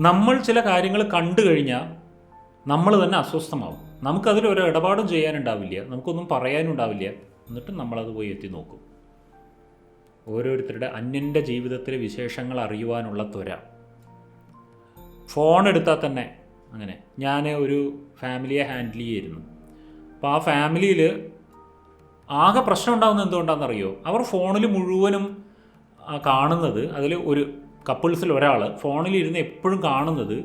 നമ്മൾ ചില കാര്യങ്ങൾ കണ്ടു കഴിഞ്ഞാൽ നമ്മൾ തന്നെ അസ്വസ്ഥമാവും. നമുക്കതിൽ ഒരു ഇടപാടും ചെയ്യാനുണ്ടാവില്ല. നമുക്കൊന്നും പറയാനുണ്ടാവില്ല. എന്നിട്ട് നമ്മളത് പോയി എത്തി നോക്കും. ഓരോരുത്തരുടെ അന്യന്റെ ജീവിതത്തിലെ വിശേഷങ്ങൾ അറിയുവാനുള്ള ത്വര. ഫോൺ എടുത്താൽ തന്നെ അങ്ങനെ ഞാൻ ഒരു ഫാമിലിയെ ഹാൻഡിൽ ചെയ്യായിരുന്നു. അപ്പോൾ ആ ഫാമിലിയിൽ ആകെ പ്രശ്നം ഉണ്ടാകുന്നത് എന്തുകൊണ്ടാണെന്നറിയോ? അവർ ഫോണിൽ മുഴുവനും കാണുന്നത് അതിൽ ഒരു കപ്പിൾസിൽ ഒരാൾ ഫോണിലിരുന്ന് എപ്പോഴും കാണുന്നത്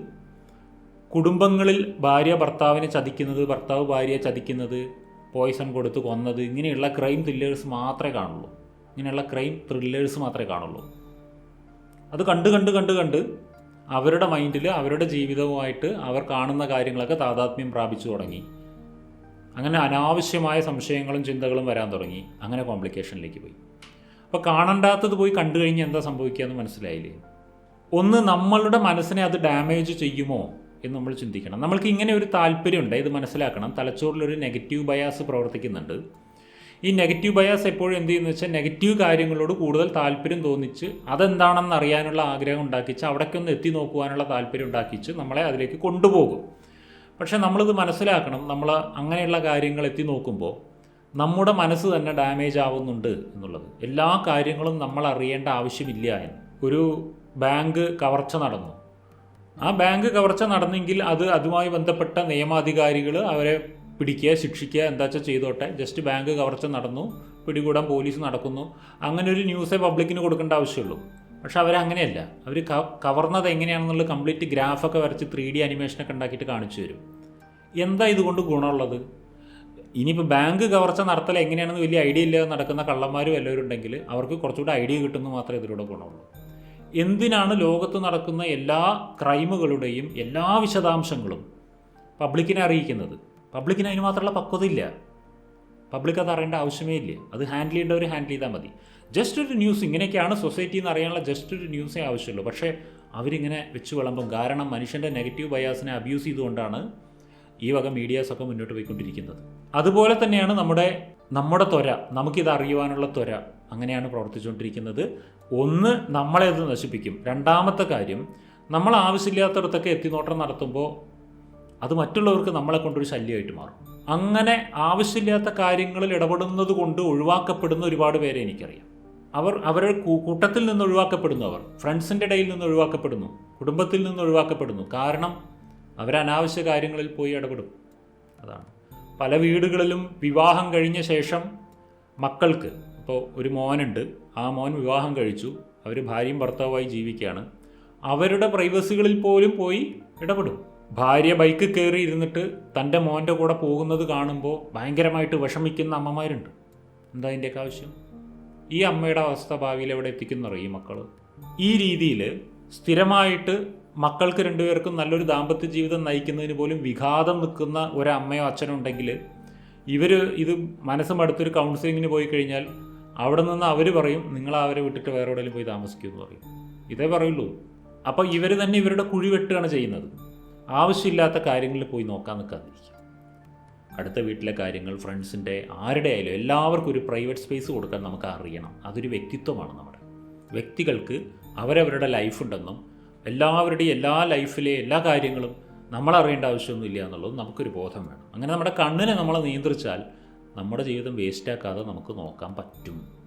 കുടുംബങ്ങളിൽ ഭാര്യ ഭർത്താവിനെ ചതിക്കുന്നത് ഭർത്താവ് ഭാര്യയെ ചതിക്കുന്നത് പോയിസൺ കൊടുത്ത് കൊന്നത് ഇങ്ങനെയുള്ള ക്രൈം ത്രില്ലേഴ്സ് മാത്രമേ കാണുള്ളൂ. ഇങ്ങനെയുള്ള ക്രൈം ത്രില്ലേഴ്സ് മാത്രമേ കാണുള്ളൂ. അത് കണ്ട് കണ്ട് കണ്ട് കണ്ട് അവരുടെ മൈൻഡിൽ അവരുടെ ജീവിതവുമായിട്ട് അവർ കാണുന്ന കാര്യങ്ങളൊക്കെ താതാത്മ്യം പ്രാപിച്ചു തുടങ്ങി. അങ്ങനെ അനാവശ്യമായ സംശയങ്ങളും ചിന്തകളും വരാൻ തുടങ്ങി. അങ്ങനെ കോംപ്ലിക്കേഷനിലേക്ക് പോയി. അപ്പോൾ കാണണ്ടാത്തത് പോയി കണ്ടു കഴിഞ്ഞാൽ എന്താ സംഭവിക്കുക എന്ന് മനസ്സിലായില്ലേ? ഒന്ന് നമ്മളുടെ മനസ്സിനെ അത് ഡാമേജ് ചെയ്യുമോ എന്ന് നമ്മൾ ചിന്തിക്കണം. നമ്മൾക്ക് ഇങ്ങനെ ഒരു താല്പര്യമുണ്ട് ഇത് മനസ്സിലാക്കണം. തലച്ചോറിലൊരു നെഗറ്റീവ് ബയാസ് പ്രവർത്തിക്കുന്നുണ്ട്. ഈ നെഗറ്റീവ് ബയാസ് എപ്പോഴും എന്ത് ചെയ്യുന്നു വെച്ചാൽ നെഗറ്റീവ് കാര്യങ്ങളോട് കൂടുതൽ താല്പര്യം തോന്നിച്ച് അതെന്താണെന്ന് അറിയാനുള്ള ആഗ്രഹം ഉണ്ടാക്കിച്ച് അവിടേക്കൊന്ന് എത്തി നോക്കുവാനുള്ള താല്പര്യം ഉണ്ടാക്കിച്ച് നമ്മളെ അതിലേക്ക് കൊണ്ടുപോകും. പക്ഷേ നമ്മളിത് മനസ്സിലാക്കണം. നമ്മൾ അങ്ങനെയുള്ള കാര്യങ്ങൾ എത്തി നോക്കുമ്പോൾ നമ്മുടെ മനസ്സ് തന്നെ ഡാമേജ് ആവുന്നുണ്ട് എന്നുള്ളത്. എല്ലാ കാര്യങ്ങളും നമ്മൾ അറിയേണ്ട ആവശ്യമില്ല എന്ന്. ഒരു ബാങ്ക് കവർച്ച നടന്നു. ആ ബാങ്ക് കവർച്ച നടന്നെങ്കിൽ അത് അതുമായി ബന്ധപ്പെട്ട നിയമാധികാരികൾ അവരെ പിടിക്കുക ശിക്ഷിക്കുക എന്താ വെച്ചാൽ ചെയ്തോട്ടെ. ജസ്റ്റ് ബാങ്ക് കവർച്ച നടന്നു. പിടികൂടാൻ പോലീസ് നടക്കുന്നു. അങ്ങനെ ഒരു ന്യൂസേ പബ്ലിക്കിന് കൊടുക്കേണ്ട ആവശ്യമുള്ളൂ. പക്ഷെ അവരങ്ങനെയല്ല അവർ കവർന്നത് എങ്ങനെയാണെന്നുള്ള കംപ്ലീറ്റ് ഗ്രാഫൊക്കെ വരച്ച് ത്രീ ഡി അനിമേഷനൊക്കെ ഉണ്ടാക്കിയിട്ട് കാണിച്ചു തരും. എന്താ ഇതുകൊണ്ട് ഗുണമുള്ളത്? ഇനിയിപ്പോൾ ബാങ്ക് കവർച്ച നടത്തൽ എങ്ങനെയാണെന്ന് വലിയ ഐഡിയ ഇല്ലാതെ നടക്കുന്ന കള്ളന്മാരും എല്ലാവരും ഉണ്ടെങ്കിൽ അവർക്ക് കുറച്ചുകൂടി ഐഡിയ കിട്ടുന്നു മാത്രമേ ഇതിലൂടെ ഗുണമുള്ളൂ എന്തിനാണ് ലോകത്ത് നടക്കുന്ന എല്ലാ ക്രൈമുകളുടെയും എല്ലാ വിശദാംശങ്ങളും പബ്ലിക്കിനെ അറിയിക്കുന്നത്? പബ്ലിക്കിന് അതിന് മാത്രമുള്ള പക്വതയില്ല പബ്ലിക് അത് അറിയേണ്ട ആവശ്യമേ ഇല്ല. അത് ഹാൻഡിൽ ചെയ്യേണ്ടവർ ഹാൻഡിൽ ചെയ്താൽ മതി. ജസ്റ്റ് ഒരു ന്യൂസ് ഇങ്ങനെയൊക്കെയാണ് സൊസൈറ്റി എന്ന് അറിയാനുള്ള ജസ്റ്റ് ഒരു ന്യൂസേ ആവശ്യമുള്ളൂ. പക്ഷേ അവരിങ്ങനെ വെച്ച് വിളമ്പും. കാരണം മനുഷ്യന്റെ നെഗറ്റീവ് ബയാസിനെ അബ്യൂസ് ചെയ്തുകൊണ്ടാണ് ഈ വക മീഡിയാസൊക്കെ മുന്നോട്ട് പോയിക്കൊണ്ടിരിക്കുന്നത്. അതുപോലെ തന്നെയാണ് നമ്മുടെ നമ്മുടെ ത്വര നമുക്കിത് അറിയുവാനുള്ള ത്വര അങ്ങനെയാണ് പ്രവർത്തിച്ചുകൊണ്ടിരിക്കുന്നത്. ഒന്ന് നമ്മളെ അത് നശിപ്പിക്കും. രണ്ടാമത്തെ കാര്യം നമ്മൾ ആവശ്യമില്ലാത്തടത്തൊക്കെ എത്തിനോട്ടം നടത്തുമ്പോൾ അത് മറ്റുള്ളവർക്ക് നമ്മളെ കൊണ്ടൊരു ശല്യമായിട്ട് മാറും. അങ്ങനെ ആവശ്യമില്ലാത്ത കാര്യങ്ങളിൽ ഇടപെടുന്നത് കൊണ്ട് ഒഴിവാക്കപ്പെടുന്ന ഒരുപാട് പേരെ എനിക്കറിയാം. അവർ അവരുടെ കൂട്ടത്തിൽ നിന്ന് ഒഴിവാക്കപ്പെടുന്നു അവർ ഫ്രണ്ട്സിന്റെ ഇടയിൽ നിന്ന് ഒഴിവാക്കപ്പെടുന്നു കുടുംബത്തിൽ നിന്ന് ഒഴിവാക്കപ്പെടുന്നു. കാരണം അവർ അനാവശ്യ കാര്യങ്ങളിൽ പോയി ഇടപെടും. അതാണ്. പല വീടുകളിലും വിവാഹം കഴിഞ്ഞ ശേഷം മക്കൾക്ക് ഇപ്പോൾ ഒരു മോനുണ്ട് ആ മോൻ വിവാഹം കഴിച്ചു അവർ ഭാര്യയും ഭർത്താവുമായി ജീവിക്കുകയാണ്. അവരുടെ പ്രൈവസികളിൽ പോലും പോയി ഇടപെടും. ഭാര്യ ബൈക്ക് കയറി ഇരുന്നിട്ട് തന്റെ മോന്റെ കൂടെ പോകുന്നത് കാണുമ്പോൾ ഭയങ്കരമായിട്ട് വിഷമിക്കുന്ന അമ്മമാരുണ്ട്. എന്താ അതിന്റെയൊക്കെ ആവശ്യം? ഈ അമ്മയുടെ അവസ്ഥ ഭാവിയിൽ എവിടെ എത്തിക്കുന്നറിയും മക്കൾ ഈ രീതിയിൽ സ്ഥിരമായിട്ട് മക്കൾക്ക് രണ്ടുപേർക്കും നല്ലൊരു ദാമ്പത്യ ജീവിതം നയിക്കുന്നതിന് പോലും വിഘാതം നിൽക്കുന്ന ഒരമ്മയോ അച്ഛനോ ഉണ്ടെങ്കിൽ ഇവർ ഇത് മനസ്സും അടുത്തൊരു കൗൺസിലിങ്ങിന് പോയി കഴിഞ്ഞാൽ അവിടെ നിന്ന് അവർ പറയും നിങ്ങൾ അവരെ വിട്ടിട്ട് വേറെ എവിടെയെങ്കിലും പോയി താമസിക്കൂ എന്ന് പറയും. ഇതേ പറയുള്ളൂ. അപ്പോൾ ഇവർ തന്നെ ഇവരുടെ കുഴി വെട്ടുകയാണ് ചെയ്യുന്നത്. ആവശ്യമില്ലാത്ത കാര്യങ്ങളിൽ പോയി നോക്കാൻ നിൽക്കാതിരിക്കുക. അടുത്ത വീട്ടിലെ കാര്യങ്ങൾ ഫ്രണ്ട്സിന്റെ ആരുടെ ആയാലും എല്ലാവർക്കും ഒരു പ്രൈവറ്റ് സ്പേസ് കൊടുക്കാൻ നമുക്ക് അറിയണം. അതൊരു വ്യക്തിത്വമാണ് നമ്മുടെ. വ്യക്തികൾക്ക് അവരവരുടെ ലൈഫ് ഉണ്ടെന്നും എല്ലാവരുടെയും എല്ലാ ലൈഫിലെ എല്ലാ കാര്യങ്ങളും നമ്മൾ അറിയേണ്ട ആവശ്യമൊന്നുമില്ല എന്നുള്ളത് നമുക്കൊരു ബോധം വേണം. അങ്ങനെ നമ്മുടെ കണ്ണിനെ നമ്മളെ നിയന്ത്രിച്ചാൽ നമ്മുടെ ജീവിതം വേസ്റ്റാക്കാതെ നമുക്ക് നോക്കാൻ പറ്റും.